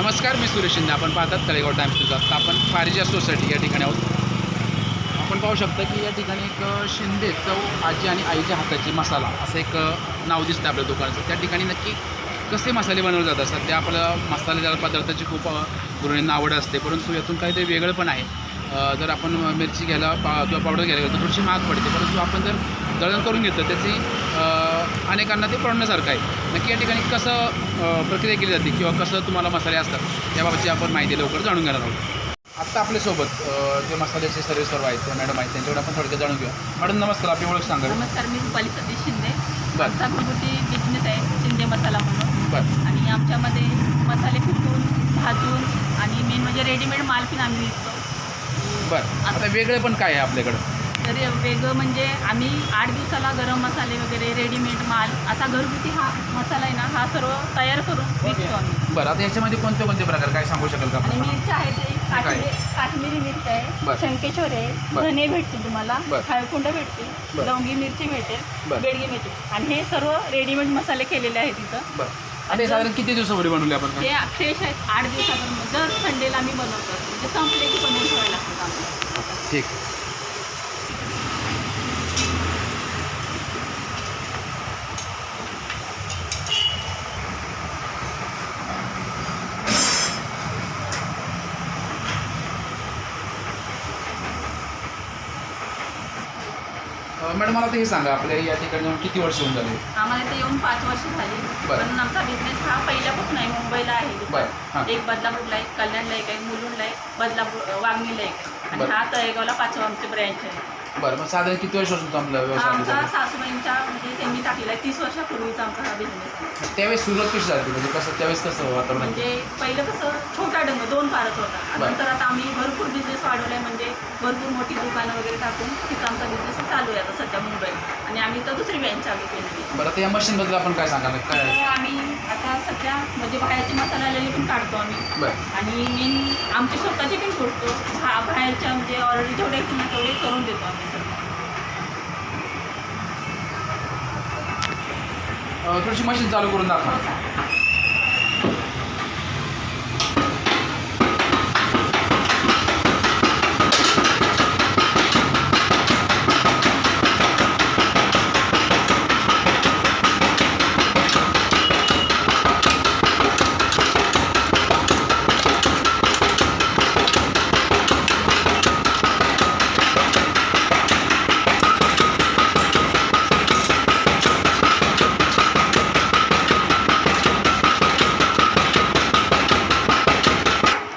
नमस्कार मी सुरेश शिंदे. आपण पाहतात तळेगाव टाइम्स न्यूज आता आपण फारिजा सोसायटी या ठिकाणी आहोत. आपण पाहू शकता की या ठिकाणी एक शिंदे चव आजी आणि आईच्या हाताची मसाला असं एक नाव दिसतं आपल्या दुकानाचं. त्या ठिकाणी नक्की कसे मसाले बनवले जातात? सध्या आपल्याला मसालेदार पदार्थाची खूप अ, गृहिणींना आवड असते परंतु यातून काहीतरी वेगळं पण आहे. जर आपण मिरची घ्यायला पा किंवा पावडर घ्यायला गेलो तर थोडीशी महाग पडते. परंतु आपण जर दळण करून घेतलं त्याची अनेकांना ते पडण्यासारखं आहे. नक्की या ठिकाणी कसं प्रक्रिया केली जाते किंवा कसं तुम्हाला मसाले असतात याबाबतची आपण माहिती लवकर जाणून घेणार आहोत. आत्ता आपल्यासोबत जे मसाल्याचे सर्व सर्व आहेत ते मॅडम आहेत त्यांच्याकडे आपण थोडक्यात जाणून घेऊया. मॅडम नमस्कार आपली ओळख सांगा. नमस्कार मी रुपाली सतीश शिंदे. बरं. आमचा घरगुती बिझनेस आहे शिंदे मसाला म्हणून. बरं. आणि आमच्यामध्ये मसाले कुटून भाजून आणि मेन म्हणजे रेडीमेड माल पण आम्ही विकतो. बरं. आता वेगळं पण काय आहे आपल्याकडं? तर वेगळं म्हणजे आम्ही आठ दिवसाला गरम मसाले वगैरे रेडीमेड माल असा घरगुती हा मसाला आहे ना हा सर्व तयार करून विकतो आम्ही बरं आता याच्यामध्ये कोणते कोणते प्रकार काय सांगू शकाल का आणि आपण? मिरच्या आहे ते? काश्मीरी काश्मीरी मिरची बरं. आहे शंकेश्वर आहे बरं. धने भेटतील तुम्हाला बरं. हळकुंड भेटतील बरं. लवंगी मिरची भेटेल बरं. बेडगी मिरची आणि हे सर्व रेडीमेड मसाले केलेले आहेत इथं बरं आता हे साधारण किती दिवसापूर्वी बनवले आपण हे फ्रेश आहेत आठ दिवसापर्यंत दर संडेला आम्ही बनवतो म्हणजे संपले की बनवून ठेवायला लागतात आम्हाला ठीक मॅडम मला हे सांगा आपल्या या ठिकाणी जाऊन किती वर्ष होऊन झाले आम्हाला इथे येऊन पाच वर्ष झाली बरं. पण आमचा बिझनेस हा पहिल्यापासून आहे मुंबईला आहे बरं हां एक बदलापूरला आहे कल्याणला एक आहे मुलुंडला आहे बदलापूर वागणीला एक आहे. आणि बरं. हा तळेगावला पाचवा आमचे ब्रँच आहे बरं मग साधारण किती वर्ष तुमचा हा व्यवसाय आमचा? सासूबाईंच्या म्हणजे त्यांनी टाकलेला आहे तीस वर्षापूर्वीचा आमचा हा बिझनेस आहे. त्यावेळेस सुरुवात कशी झाली म्हणजे कसं त्यावेळेस कसं वातावरण? म्हणजे पहिलं कसं छोटा डंग दोन फारच होता. बरं. नंतर आता आम्ही भरपूर बिझनेस वाढवलाय म्हणजे भरपूर मोठी दुकानं वगैरे टाकून तिथं आमचा बिझनेस चालू आहे आता सध्या मुंबईत. आणि आम्ही तर दुसरी बँक चालू केली बरं आता या मशीनबद्दल आपण काय सांगा काय? आम्ही आता सध्या म्हणजे बाहेरचे मसाले आलेले पण काढतो आम्ही. बरं. आणि मेन आमचे स्वतःचे पण करतो बाहेरच्या म्हणजे ऑर्डर जेवढे येतील ना तेवढे करून देतो आम्ही सध्या अ, थोडीशी मशीन चालू करून दाखवा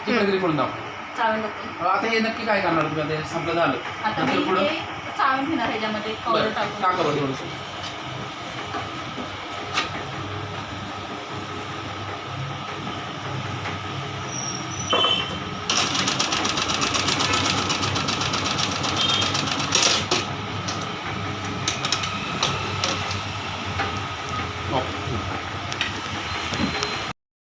ती काहीतरी करून दाखवा चाळून टाकतो अ, आता हे नक्की काय करणार? तुम्ही आता हे संपलं झालं. आता नंतर मी पुढं? हे चाळून घेणार ह्याच्यामध्ये पावडर बरं टाकून. टाका बरं थोडंसं